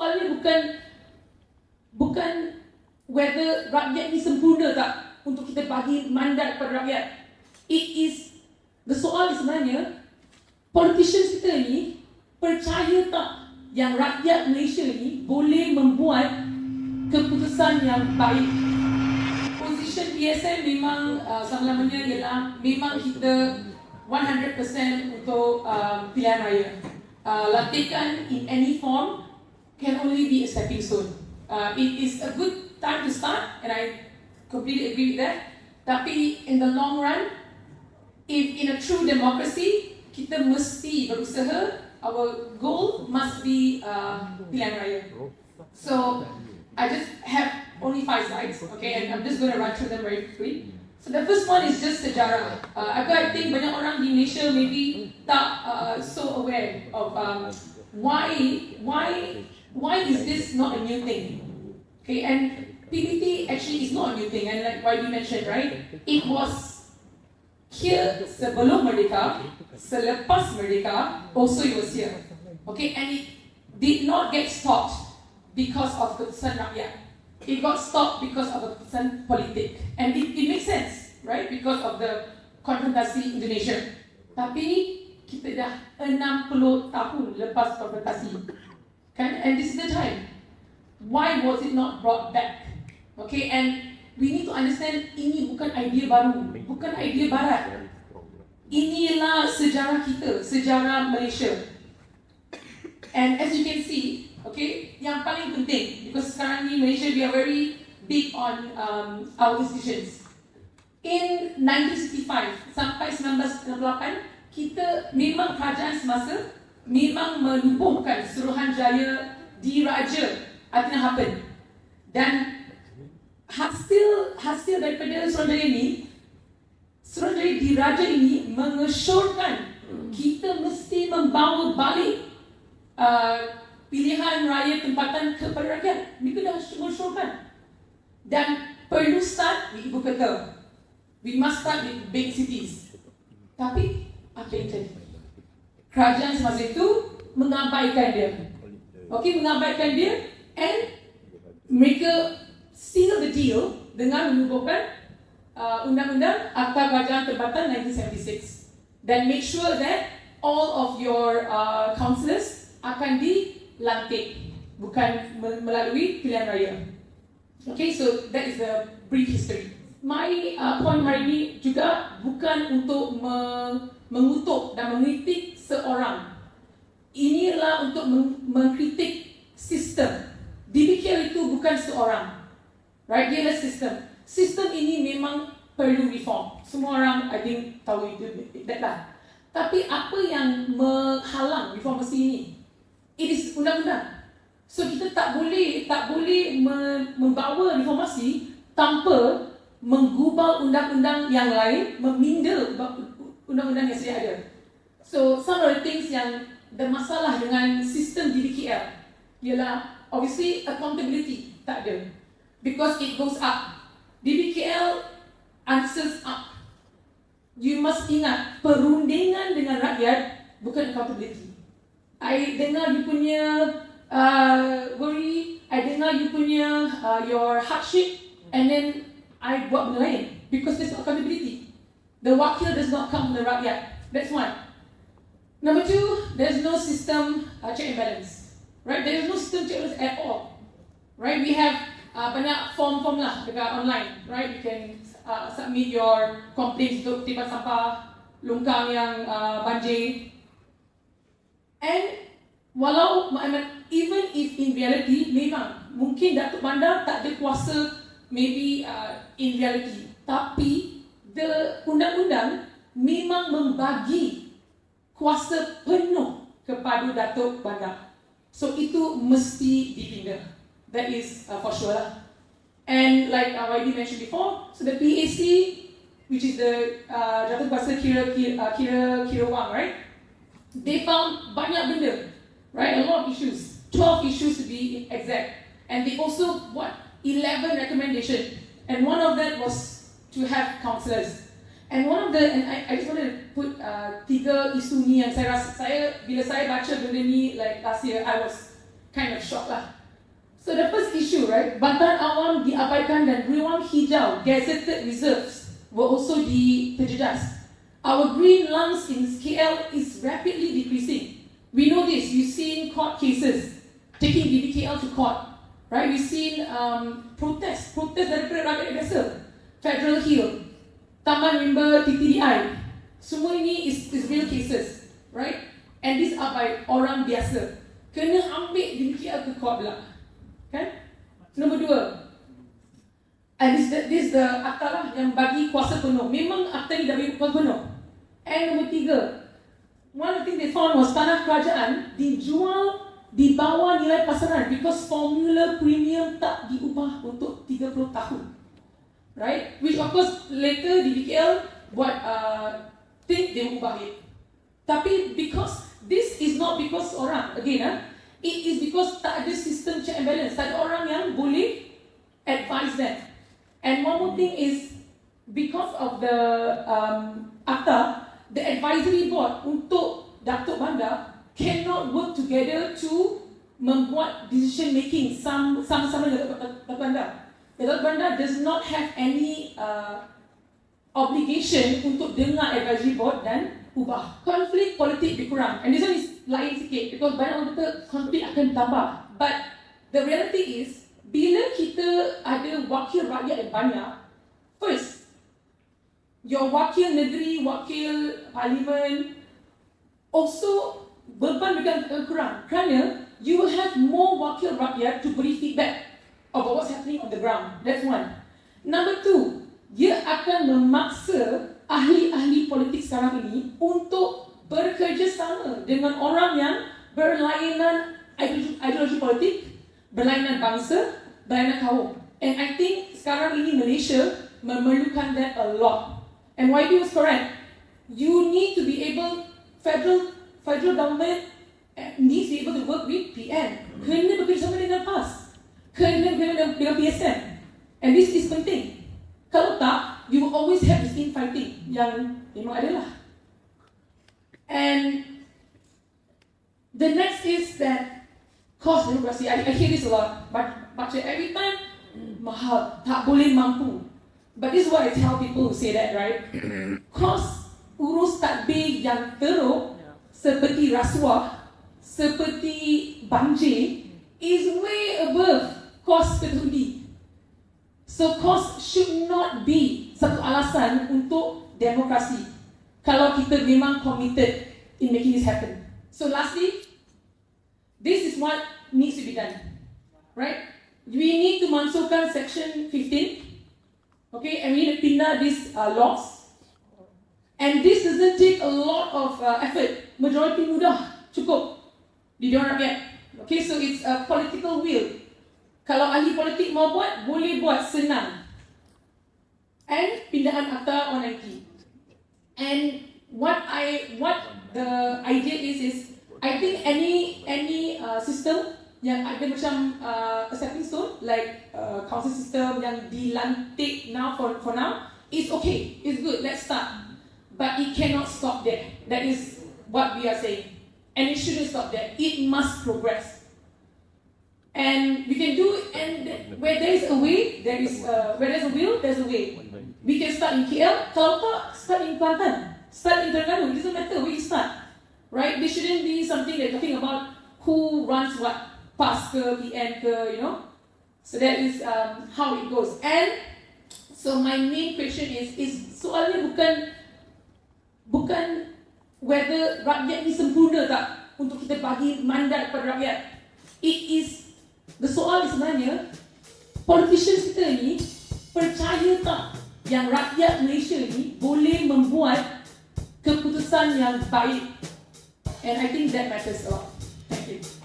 soalnya bukan bukan whether rakyat ni sempurna tak untuk kita bagi mandat kepada rakyat. It is the soal sebenarnya politicians kita ni percaya tak yang rakyat Malaysia ni boleh membuat keputusan yang baik. Position PSN memang uh, selama-lamanya ialah memang kita 100% untuk uh, pilihan raya. Uh, lantikan in any form can only be a stepping stone. Uh, it is a good time to start and I completely agree with that. Tapi in the long run, if in a true democracy, kita mesti berusaha, our goal must be uh, pilihan raya. So, I just have only five slides, okay, and I'm just going to run through them very quickly. So the first one is just sejarah. Uh, I think banyak orang di Malaysia maybe tak uh, so aware of um, why why why is this not a new thing? Okay, and PPT actually is not a new thing, and like why you mentioned, right? It was here sebelum Merdeka, selepas Merdeka, also it was here. Okay, and it did not get stopped because of keputusan rakyat. It got stopped because of a keputusan politik. And it, it makes sense, right? Because of the konfrontasi Indonesia. Tapi kita dah 60 tahun lepas konfrontasi. Kan? And this is the time. Why was it not brought back? Okay, and we need to understand ini bukan idea baru, bukan idea barat. Inilah sejarah kita, sejarah Malaysia. And as you can see, Okay, yang paling penting because sekarang ni Malaysia we are very big on um, our institutions. In 1965 sampai 1968 kita memang kerajaan semasa memang menubuhkan Suruhanjaya di Raja Atina Happen dan hasil hasil daripada Suruhanjaya ini Suruhanjaya di Raja ini mengesyorkan kita mesti membawa balik uh, pilihan raya tempatan kepada rakyat. Mereka dah mensyurkan. Dan perlu start di ibu kota. We must start with big cities. Tapi, apa yang terjadi? Kerajaan semasa itu mengabaikan dia. Okey, mengabaikan dia and mereka seal the deal dengan menubuhkan uh, undang-undang Akta Kerajaan Tempatan 1976 dan make sure that all of your uh, councillors akan di lantik bukan melalui pilihan raya. Okay, so that is the brief history. My uh, point hari ini juga bukan untuk me mengutuk dan mengkritik seorang. Inilah untuk mengkritik sistem. DBKL itu bukan seorang. Right, dia adalah sistem. Sistem ini memang perlu reform. Semua orang, I think, tahu itu, lah. Tapi apa yang menghalang reformasi ini? It is undang-undang. So kita tak boleh tak boleh membawa reformasi tanpa menggubal undang-undang yang lain, meminda undang-undang yang sedia ada. So some of the things yang the masalah dengan sistem DBKL ialah obviously accountability tak ada because it goes up. DBKL answers up. You must ingat perundingan dengan rakyat bukan accountability. I dengar you punya uh, worry, I dengar you punya uh, your hardship, and then I buat benda lain because there's accountability. The wakil does not come from the rakyat. That's one. Number two, there's no system uh, check and balance. Right? There is no system check and balance at all. Right? We have uh, banyak form-form lah dekat online. Right? You can uh, submit your complaints untuk tipan sampah, longkang yang uh, banjir, And walau even if in reality memang mungkin Datuk Bandar tak ada kuasa maybe uh, in reality tapi the undang-undang memang membagi kuasa penuh kepada Datuk Bandar. So itu mesti dipindah. That is uh, for sure lah. And like uh, YD mentioned before, so the PAC, which is the uh, Datuk Kuasa Kira Kira, uh, Kira Kira Wang, right? they found banyak benda, right? A lot of issues, 12 issues to be exact. And they also, what, 11 recommendations. And one of that was to have counsellors. And one of the, and I, I just want to put uh, tiga isu ni yang saya rasa, saya, bila saya baca benda ni like last year, I was kind of shocked lah. So the first issue, right, bantahan awam diabaikan dan ruang hijau, gazetted reserves, were also diterjejas. Our green lungs in KL is rapidly decreasing. We know this. We've seen court cases taking BBKL to court, right? We've seen um, protests, protests daripada rakyat biasa. Federal Hill, Taman Rimba TTDI. Semua ini is, is real cases, right? And these are by orang biasa. Kena ambil BBKL ke court pula. Kan? Nombor dua. And this, this the akta lah yang bagi kuasa penuh. Memang akta ni bagi kuasa penuh. And nombor tiga. One of the they found was tanah kerajaan dijual di bawah nilai pasaran because formula premium tak diubah untuk 30 tahun. Right? Which of course later di BKL buat uh, think they ubah it. Tapi because this is not because orang again ah, it is because tak ada sistem check and balance. Tak ada orang yang boleh advise them. And one more thing is because of the um, akta, the advisory board untuk Datuk Bandar cannot work together to membuat decision making sama sama dengan Datuk Bandar. Datuk Bandar does not have any uh, obligation untuk dengar advisory board dan ubah. Konflik politik dikurang. And this one is lain sikit because banyak orang kata konflik akan tambah. But the reality is bila kita ada wakil rakyat yang banyak, first, your wakil negeri, wakil parlimen, also beban mereka akan kurang. Kerana you will have more wakil rakyat to beri feedback about what's happening on the ground. That's one. Number two, dia akan memaksa ahli-ahli politik sekarang ini untuk bekerjasama dengan orang yang berlainan ideologi, ideologi politik, berlainan bangsa, berlainan kaum. And I think sekarang ini Malaysia memerlukan that a lot. And YB was correct. You need to be able, federal federal government eh, needs to be able to work with PN. Kena bekerjasama dengan PAS. Kena bekerjasama dengan PSM. And this is penting. Kalau tak, you will always have this infighting yang memang adalah. And the next is that cost demokrasi. I, I hear this a lot. But baca every time, mahal, tak boleh mampu. But this is what I tell people who say that, right? Cost urus tadbir yang teruk seperti rasuah, seperti banjir is way above cost ketundi. So cost should not be satu alasan untuk demokrasi. Kalau kita memang committed in making this happen. So lastly, this is what needs to be done. Right? We need to mansuhkan section 15. Okay, and we need to pindah these uh, laws. And this doesn't take a lot of uh, effort. Majority mudah, cukup. Di diorang rakyat. Okay, so it's a political will. Kalau ahli politik mau buat, boleh buat senang. And pindahan akta 190. And what I what the idea is is I think any any uh, system yang ada macam uh, a stepping stone like uh, council system yang dilantik now for for now is okay, it's good. Let's start. But it cannot stop there. That is what we are saying. And it shouldn't stop there. It must progress. And we can do and where there is a way, there is a, where there's a will, there's a way. We can start in KL, start in Kelantan, start in Terengganu. It doesn't matter where you start, right? There shouldn't be something that talking about who runs what, PAS ke, PN ke, you know. So that is um, how it goes. And so my main question is, is soalnya bukan bukan whether rakyat ni sempurna tak untuk kita bagi mandat kepada rakyat. It is soal sebenarnya politicians kita ni percaya tak yang rakyat Malaysia ni boleh membuat keputusan yang baik and I think that matters a lot. Thank you.